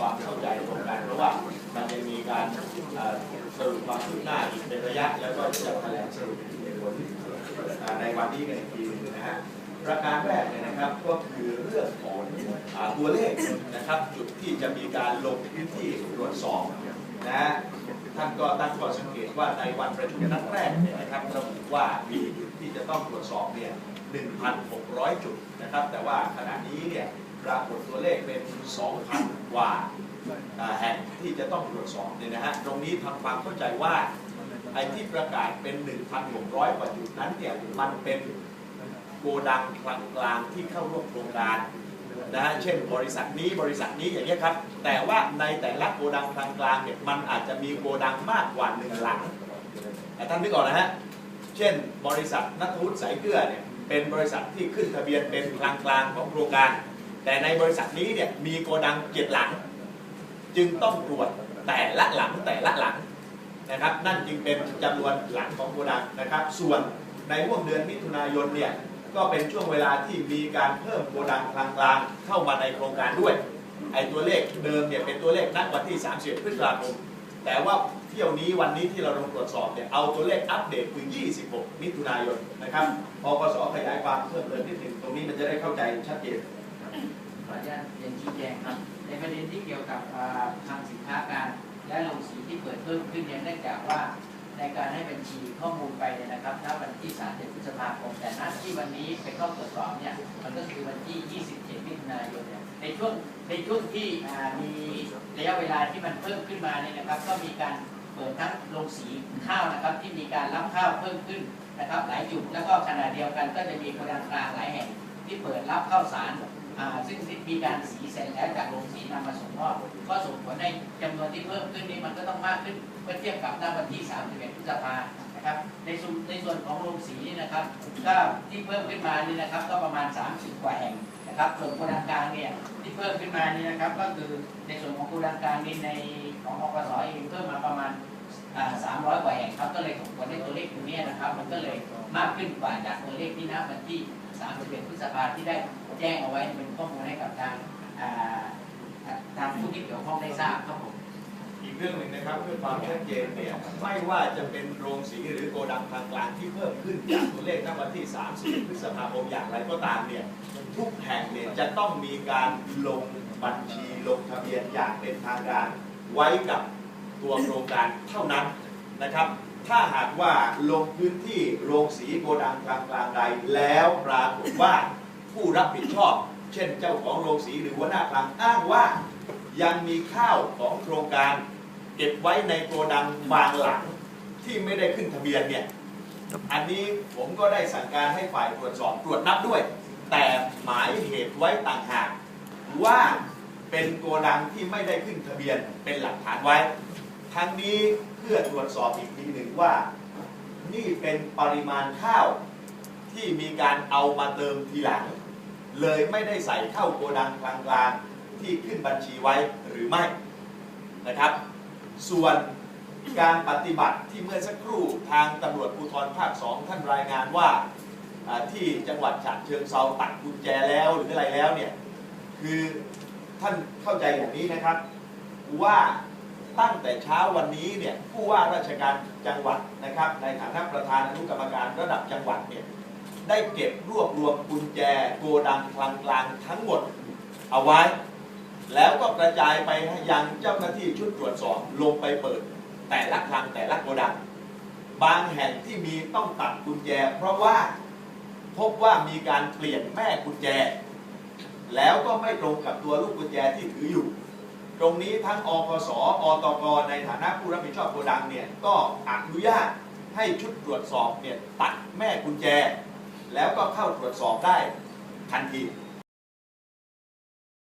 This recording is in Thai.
ความเข้าใจตรงกันเพราะว่ามันยังมีการเอ่อสรุปความคืบหน้าอีกเป็นระยะ แล้วก็จะแถลงสรุปในวันในวันนี้กันอีกทีนึงนะฮะประการแรกเนี่ยนะครับก็คือเรื่องของตัวเลขนะครับจุดที่จะมีการลงพื้นที่ตรวจสอบนะฮะท่านก็ตั้งข้อสังเกตว่าในวันประชุมนัดแรกเนี่ยนะครับระบุว่ามี ที่จะต้องตรวจสอบเนี่ย1,600 จุดนะครับ แต่ว่าขณะนี้เนี่ยปรากฏตัวเลขเป็น 2,000 กว่าแห่งที่จะต้องตรวจสอบเนี่ยนะฮะ ตรงนี้ทำความเข้าใจว่าไอ้ที่ประกาศเป็น 1,600 กว่าจุดนั้นเนี่ยมันเป็นโกดังกลางๆที่เข้าร่วมโครงการนะฮะ เช่นบริษัทนี้บริษัทนี้อย่างนี้ยครับ แต่ว่าในแต่ละโกดังกลางๆเนี่ยมันอาจจะมีโกดังมากกว่าหนึ่งหลังแต่ท่านนึกออกนะฮะ เช่น บริษัทนัทวุฒิสายเกลือเนี่ยเป็นบริษัทที่ขึ้นทะเบียนเป็นกลางกลางๆของโครงการ แต่ในบริษัทนี้เนี่ยมีโกดังเจ็ดหลัง จึงต้องตรวจแต่ละหลังแต่ละหลังนะครับ นั่นจึงเป็นจำนวนหลังของโกดังนะครับ ส่วนในห่วงเดือนมิถุนายนเนี่ยก็เป็นช่วงเวลาที่มีการเพิ่มโกดังกลางกลางๆเข้ามาในโครงการด้วยไอ้ตัวเลขเดิมเนี่ยเป็นตัวเลขณวันที่ 30 พฤษภาคม แต่ว่าเที่ยวนี้วันนี้ที่เราลงตรวจสอบเนี่ยเอาตัวเลขอัปเดตคือ 26 มิถุนายนนะครับพกสขยายความเพิ่มเติมนิดหนึ่งตรงนี้มันจะได้เข้าใจชัดเจนขออนุญาตเรียนชี้แจงครับ ในประเด็นที่เกี่ยวกับอ่าทางสินค้าการและโรงสีที่เปิดเพิ่มขึ้นเนี่ยเนื่องจากว่า ในการให้บัญชีข้อมูลไปเนี่ยนะครับณวันที่31พฤษภาคม แต่ณที่วันนี้ไปเข้าตรวจสอบเนี่ย มันก็คือวันที่ 27 มิถุนายนเนี่ย ในช่วง ในช่วงที่มีระยะเวลาที่มันเพิ่มขึ้นมาเนี่ยนะครับ ก็มีการเปิดทั้งโรงสีข้าวนะครับ ที่มีการรับข้าวเพิ่มขึ้นนะครับ หลายจุด แล้วก็ขณะเดียวกันก็จะมีโกดังกลางหลายแห่งที่เปิดรับข้าวสาร ซึ่งมีการสีเสร็จแล้วจากโรงสีนำมาส่งมอบก็ส่งผลให้จำนวนที่เพิ่มขึ้นนี้มันก็ต้องมากขึ้นเมื่อเทียบกับณวันที่ 31พฤษภานะครับในส่วนในส่วนของโรงสีนี่นะครับก็ที่เพิ่มขึ้นมานี่นะครับ ก็ประมาณ 30 กว่าแห่งนะครับส่วนโกดังกลางเนี่ยที่เพิ่มขึ้นมานี่นะครับ ก็คือในส่วนของโกดังกลางนี่ในของอกสเองเพิ่มมาประมาณอ่า300กว่าแห่งครับก็เลยส่งผลให้ตัวเลขตรงนี้นะครับ มันก็เลยมากขึ้นกว่าจากตัวเลขที่ณวันที่ 31พฤษภาที่ได้แจ้งเอาไว้เป็นข้อมูลให้กับทางทางผู้ที่เกี่ยวข้องได้ทราบครับผมอีกเรื่องหนึ่งนะครับเพื่อความชัดเจนเนี่ยไม่ว่าจะเป็นโรงสีหรือโกดังกลางกลางที่เพิ่มขึ้นจากตัวเลขณวันที่ 30 พฤษภาคมอย่างไรก็ตามเนี่ยทุกแห่งเนี่ยจะต้องมีการลงบัญชีลงทะเบียนอย่างเป็นทางการไว้กับตัวโครงการเท่านั้น นะครับ ถ้าหากว่าลงพื้นที่โรงสีโกดังกลางกลางใดแล้วปรากฏว่าผู้รับผิดชอบ เช่นเจ้าของโรงสีหรือหัวหน้าคลังอ้างว่า ยังมีข้าวของโครงการ เก็บไว้ในโกดังบางหลังที่ไม่ได้ขึ้นทะเบียนเนี่ยอันนี้ผมก็ได้สั่งการให้ฝ่ายตรวจสอบตรวจนับด้วย แต่หมายเหตุไว้ต่างหากว่าเป็นโกดังที่ไม่ได้ขึ้นทะเบียนเป็นหลักฐานไว้ ทั้งนี้เพื่อตรวจสอบอีกทีหนึ่งว่า นี่เป็นปริมาณข้าวที่มีการเอามาเติมทีหลัง เลยไม่ได้ใส่เข้าโกดังกลางๆที่ขึ้นบัญชีไว้หรือไม่นะครับ ส่วนการปฏิบัติที่เมื่อสักครู่ทางตำรวจภูธรภาคสองท่านรายงานว่าอ่าที่จังหวัดฉะเชิงเซาตัดกุญแจแล้วหรืออะไรแล้วเนี่ยคือท่านเข้าใจอย่างนี้นะครับว่า ตั้งแต่เช้าวันนี้เนี่ยผู้ว่าราชการจังหวัดนะครับ ในฐานะประธานอนุกรรมการระดับจังหวัดเนี่ยได้เก็บรวบรวมกุญแจโกดังกลางกลางทั้งหมดเอาไว้ แล้วก็กระจายไปยังเจ้าหน้าที่ชุดตรวจสอบลงไปเปิด แต่ละคลังแต่ละโกดัง บางแห่งที่มีต้องตัดกุญแจ เพราะว่าพบว่ามีการเปลี่ยนแม่กุญแจ แล้วก็ไม่ตรงกับตัวลูกกุญแจที่ถืออยู่ ตรงนี้ทั้งอคสอตกในฐานะผู้รับผิดชอบโกดังเนี่ยก็อนุญาตให้ชุดตรวจสอบเนี่ยตัดแม่กุญแจ แล้วก็เข้าตรวจสอบได้ทันที